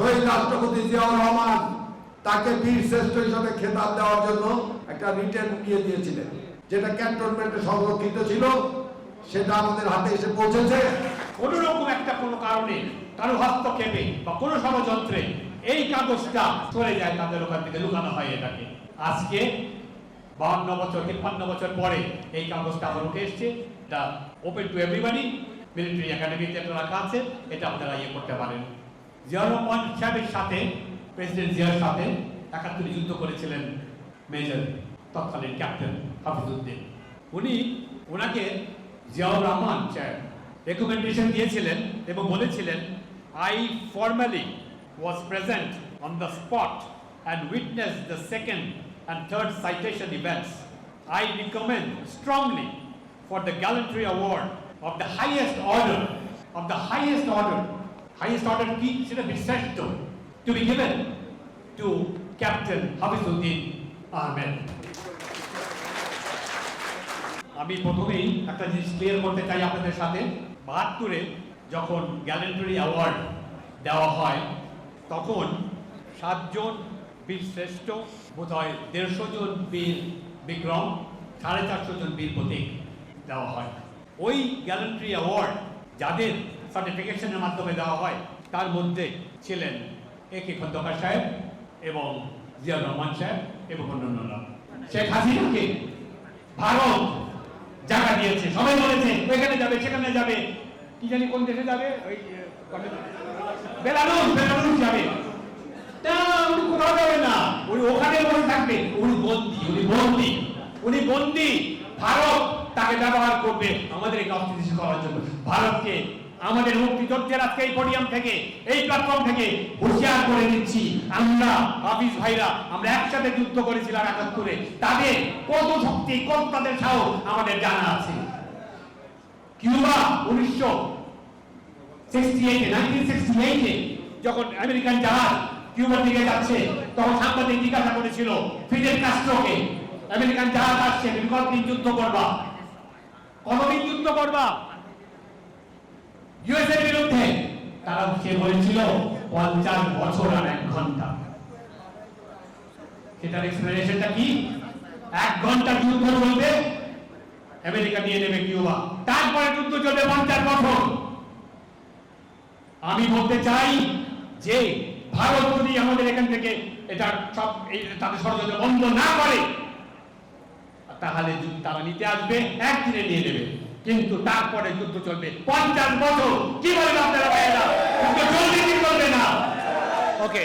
শহীদ রাষ্ট্রপতি জিয়াউর রহমান তাকে বীর শ্রেষ্ঠ হিসাবে খেতাব দেওয়ার জন্য একটা রিটার্ন নিয়ে দিয়েছিলেন, যেটা ক্যান্টনমেন্টে সংরক্ষিত ছিল, সেটা আমাদের হাতে এসে পৌঁছেছে। কোন রকম একটা কোনো কারণে কারও হস্তক্ষেপে বা কোনো ষড়যন্ত্রে এই কাগজটা চলে যায় তাদের ওখান থেকে, লুকানো হয় এটাকে। আজকে বাহান্ন বছর, তিপ্পান্ন বছর পরে এই কাগজটা আবার উঠে এসছে। এটা ওপেন টু এভরিবাডি মিলিটারি একাডেমিতে এটা রাখা আছে, এটা আপনারা ইয়ে করতে পারেন। জিয়াউর রহমান সাহেবের সাথে প্রেসিডেন্ট জিয়ার সাথে একাত্তরে যুদ্ধ করেছিলেন মেজর তৎকালীন ক্যাপ্টেন হাফিজউদ্দিন উনি ওনাকে জিয়াউর রহমান সাহেব রেকমেন্ডেশন দিয়েছিলেন এবং বলেছিলেন I formally was present on the spot and witness the second and third citation events I recommend strongly for the gallantry award of the highest order of the highest order highest order কি সেটা বিশিষ্ট to be given to captain Hafizuddin Ahmed আমি প্রথমেই একটা জিনিস clear করতে চাই আপনাদের সাথে। বাহাত্তরে যখন গ্যালেন্টারি অ্যাওয়ার্ড দেওয়া হয়, তখন সাতজন বীর শ্রেষ্ঠ বোধ হয় দেড়শো জন বীর বিক্রম, সাড়ে চারশো জন বীর প্রতীক দেওয়া হয়। ওই গ্যালেন্টারি অ্যাওয়ার্ড যাদের সার্টিফিকেশনের মাধ্যমে দেওয়া হয়, তার মধ্যে ছিলেন এ কে খন্দকার সাহেব এবং জিয়াউর রহমান সাহেব এবং অন্যান্যরা। শেখ হাসিনাকে ভারত জায়গা দিয়েছে, সবাই বলেছে ওইখানে যাবে, সেখানে যাবে। কি জানি কোন দেশে যাবে? ওই বেলারুস বেলারুস যাবে। যাবে না ওখানে থাকবে, উনি উনি উনি ভারত তাকে ব্যবহার আমাদের এই জন্য। ভারতকে আমাদের মুক্তিযুদ্ধের আজকে এই পোডিয়াম থেকে, এই প্ল্যাটফর্ম থেকে হুঁশিয়ার করে দিচ্ছি। আমরা, হাফিজ ভাইরা, আমরা একসাথে যুদ্ধ করেছিলাম একাত্তরে। তাদের কত শক্তি, কত তাদের সাহস আমাদের জানা আছে। কিউবা উনিশশো সিক্সটি এইটে নাইনটিন সিক্সটি এইটে যখন আমেরিকান জাহাজ কিউবার দিকে যাচ্ছে, তখন সাংবাদিক জিজ্ঞাসা করেছিল ফিডেল কাস্ট্রোকে? আমেরিকান জাহাজ আসছে কতদিন যুদ্ধ করবা? কতদিন যুদ্ধ করবা? বিরুদ্ধে তারা সে বলেছিল পঞ্চাশ বছর আর এক ঘণ্টা। সেটার এক্সপ্লেনেশনটা কি? এক ঘণ্টা যুদ্ধ চলবে, আমেরিকা নিয়ে নেবে কিউবা। তারপরে যুদ্ধ চলবে পঞ্চাশ বছর। আমি বলতে চাই যে, ভারত যদি আমাদের এখান থেকে এটা সব তাদের ষড়যন্ত্র বন্ধ না করে, তাহলে তারা নিতে আসবে, একদিনে নিয়ে নেবে। কিন্তু তারপরে যুদ্ধ চলবে। পঞ্চাশ বছর। কি বলবেন আপনারা ভাইয়েরা? যুদ্ধ চলবে কি চলবে না? ওকে